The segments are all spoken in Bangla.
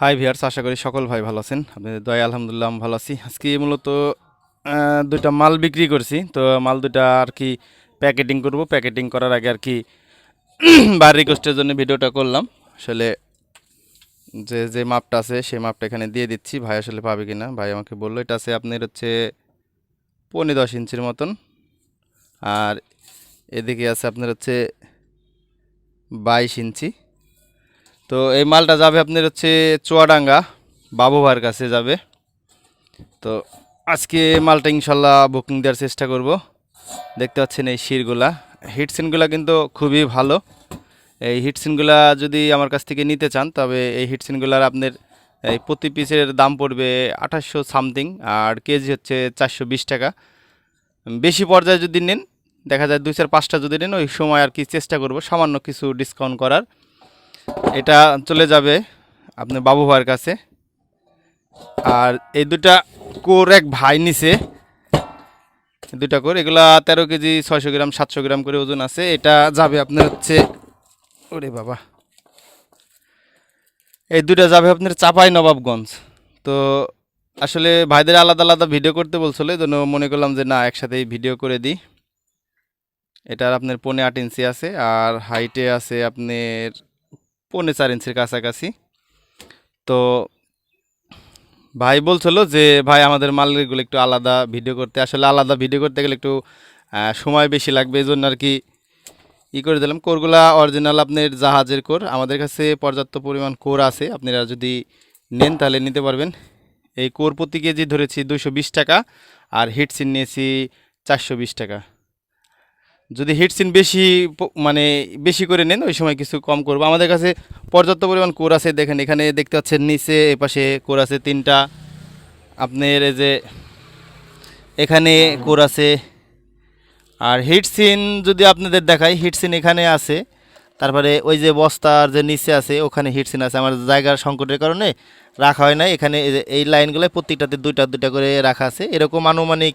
হাই ভিয়ার্স আশা করি সকল ভাই ভালো আছেন। আপনাদের দয়া আলহামদুলিল্লাহ আমি ভালো আছি। আজকে মূলত দুইটা মাল বিক্রি করছি। তো মাল দুইটা আর কি প্যাকেটিং করব। প্যাকেটিং করার আগে আর কি বার রিকোয়েস্টের জন্য ভিডিওটা করলাম। আসলে যে যে মাপটা আছে, সেই মাপটা এখানে দিয়ে দিচ্ছি। ভাই আসলে পাবে কি না ভাই আমাকে বলল, এটা আছে আপনার হচ্ছে পনেরো দশ ইঞ্চির মতন। আর এদিকে আছে আপনার হচ্ছে বাইশ ইঞ্চি। তো এই মালটা যাবে আপনার হচ্ছে চুয়াডাঙ্গা, বাবু ভাইয়ের কাছে যাবে। তো আজকে মালটা ইনশাল্লাহ বুকিং দেওয়ার চেষ্টা করব। দেখতে পাচ্ছেন এই শিরগুলা। হিটসিনগুলা কিন্তু খুবই ভালো। এই হিটসিনগুলা যদি আমার কাছ থেকে নিতে চান, তবে এই হিটসিনগুলার আপনার এই প্রতি পিসের দাম পড়বে আঠাশশো সামথিং, আর কেজি হচ্ছে চারশো বিশ টাকা। বেশি পর্যায়ে যদি নেন, দেখা যায় দুই চার পাঁচটা যদি নেন, ওই সময় আর কি চেষ্টা করব সামান্য কিছু ডিসকাউন্ট করার। এটা চলে যাবে আপনার বাবু ভাইয়ের কাছে। আর এই দুটা কোর এক ভাই নিছে। দুটা কোর, এগুলা তেরো কেজি, ছয়শো গ্রাম, সাতশো গ্রাম করে ওজন আছে। এটা যাবে আপনার হচ্ছে, ওরে বাবা। এই দুটা যাবে আপনার চাপাই নবাবগঞ্জ। তো আসলে ভাইদের আলাদা আলাদা ভিডিও করতে বলছিল, এই জন্য মনে করলাম যে না, একসাথেই ভিডিও করে দিই। এটার আপনার পনে আট ইঞ্চি আছে, আর হাইটে আছে আপনার পৌনে চার ইঞ্চির কাছাকাছি। তো ভাই বলছিল যে, ভাই, আমাদের মালগুলো একটু আলাদা ভিডিও করতে। আসলে আলাদা ভিডিও করতে গেলে একটু সময় বেশি লাগবে। এই জন্য আর কি ই করে দিলাম। কোরগুলা অরিজিনাল আপনার জাহাজের কোর। আমাদের কাছে পর্যাপ্ত পরিমাণ কোর আছে। আপনারা যদি নেন তাহলে নিতে পারবেন। এই কোর প্রতি কেজি ধরেছি দুশো টাকা আর হিটসিন নিয়েছি চারশো বিশ টাকা। যদি হিটসিন বেশি মানে বেশি করে নেন, ওই সময় কিছু কম করব। আমাদের কাছে পর্যাপ্ত পরিমাণ কোর আছে, দেখেন, এখানে দেখতে পাচ্ছেন নিচে, এপাশে কোর আছে তিনটা। আপনার এই যে এখানে কোর আছে। আর হিটসিন যদি আপনাদের দেখাই হিটসিন এখানে আছে। তারপরে ওই যে বস্তার যে নিচে আছে, ওখানে হিটসিন আছে। আমার জায়গার সংকটের কারণে রাখা হয় না। এখানে এই লাইনগুলোয় প্রত্যেকটাতে দুইটা দুইটা করে রাখা আছে। এরকম আনুমানিক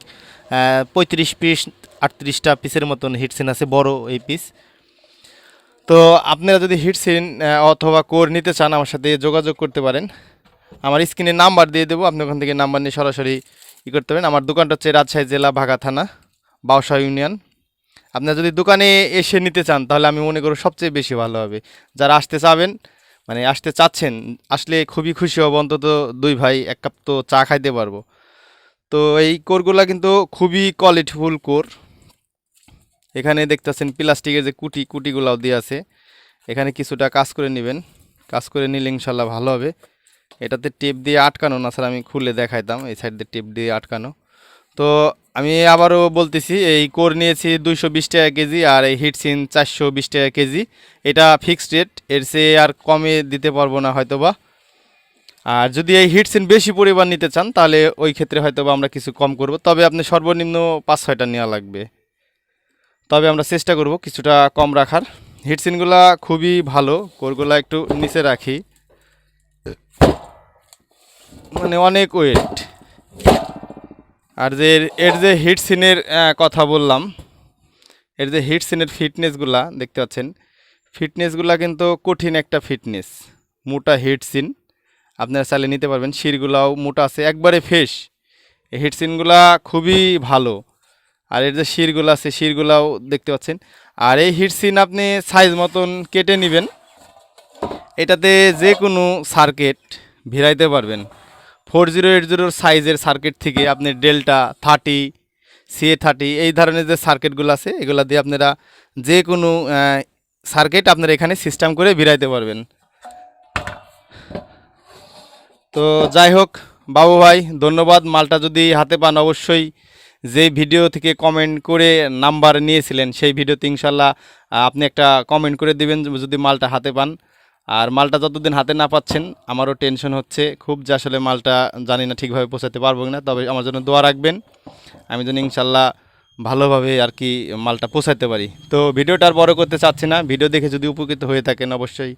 পঁয়ত্রিশ পিস আটত্রিশটা পিসের মতন হিটসিন আছে, বড় এই পিস তো আপনারা যদি হিটসিন অথবা কোর নিতে চান আমার সাথে যোগাযোগ করতে পারেন। আমার স্ক্রিনে নাম্বার দিয়ে দেবো, আপনি ওখান থেকে নাম্বার নিয়ে সরাসরি ই করতে পারেন। আমার দোকানটা হচ্ছে রাজশাহী জেলা, ভাগা থানা, বাউসা ইউনিয়ন। আপনারা যদি দোকানে এসে নিতে চান, তাহলে আমি মনে করি সবচেয়ে বেশি ভালো হবে। যারা আসতে চাবেন মানে আসতে চাচ্ছেন, আসলে খুবই খুশি হব, অন্তত দুই ভাই, এক কাপ তো চা খাইতে পারব। তো এই কোরগুলা কিন্তু খুবই কোয়ালিটিফুল কোর এখানে দেখতেছেন প্লাস্টিকের যে কুটি, কুটিগুলাও দিয়ে আছে। এখানে কিছুটা কাজ করে নেবেন। কাজ করে নিলে ইনশাল্লাহ ভালো হবে। এটাতে টেপ দিয়ে আটকানো না, স্যার, আমি খুলে দেখাইতাম। এই সাইড দিয়ে টেপ দিয়ে আটকানো। তো আমি আবারও বলতেছি, এই কোর নিয়েছি দুইশো বিশ টাকা কেজি আর এই হিটসিন চারশো বিশ টাকা কেজি। এটা ফিক্সড রেট, এর চেয়ে আর কমে দিতে পারব না হয়তোবা। আর যদি এই হিটসিন বেশি পরিমাণ নিতে চান, তাহলে ওই ক্ষেত্রে হয়তোবা আমরা কিছু কম করব। তবে আপনি সর্বনিম্ন পাঁচ, ছয়টা নেওয়া লাগবে। তবে আমরা চেষ্টা করব কিছুটা কম রাখার। হিটসিনগুলা খুবই ভালো কোরগুলা একটু নিচে রাখি। মানে অনেক ওয়েট আর যে এর- যে হিটসিনের কথা বললাম, এর যে হিট সিনের ফিটনেসগুলা দেখতে পাচ্ছেন? ফিটনেসগুলা কিন্তু কঠিন একটা ফিটনেস মোটা হিটসিন আপনারা চাইলে নিতে পারবেন। শিরগুলাও মোটা আছে, একবারে ফ্রেশ এই হিট সিনগুলা খুবই ভালো। আর এর যে শিরগুলো আছে, শিরগুলাও দেখতে পাচ্ছেন। আর এই হিট সিন আপনি সাইজ মতন কেটে নেবেন। এটাতে যে কোনো সার্কিট ভিড়াইতে পারবেন। ফোর জিরো এইট জিরোর সাইজের সার্কিট থেকে আপনি ডেল্টা থার্টি সিএ থার্টি এই ধরনের যে সার্কিটগুলো আছে, এগুলো দিয়ে আপনারা যে কোনো সার্কিট আপনারা এখানে সিস্টেম করে ভিড়াইতে পারবেন। তো যাই হোক, বাবু ভাই, ধন্যবাদ। মালটা যদি হাতে পান অবশ্যই যে ভিডিও থেকে কমেন্ট করে নাম্বার নিয়েছিলেন, সেই ভিডিওতে ইনশাল্লাহ আপনি একটা কমেন্ট করে দিবেন যদি মালটা হাতে পান। আর মালটা যতদিন হাতে না পাচ্ছেন, আমারও টেনশন হচ্ছে। খুব যে আসলে মালটা জানি না ঠিকভাবে পৌঁছাতে পারব না তবে আমার জন্য দোয়া রাখবেন। আমি যেন ইনশাল্লাহ ভালোভাবে আর কি মালটা পৌঁছাতে পারি। তো ভিডিওটা আর বড় করতে চাচ্ছি না। ভিডিও দেখে যদি উপকৃত হয়ে থাকেন, অবশ্যই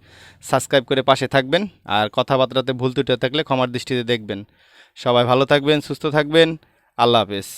সাবস্ক্রাইব করে পাশে থাকবেন। আর কথাবার্তাতে ভুল ত্রুটি থাকলে ক্ষমার দৃষ্টিতে দেখবেন। সবাই ভালো থাকবেন, সুস্থ থাকবেন। আল্লাহ হাফেজ।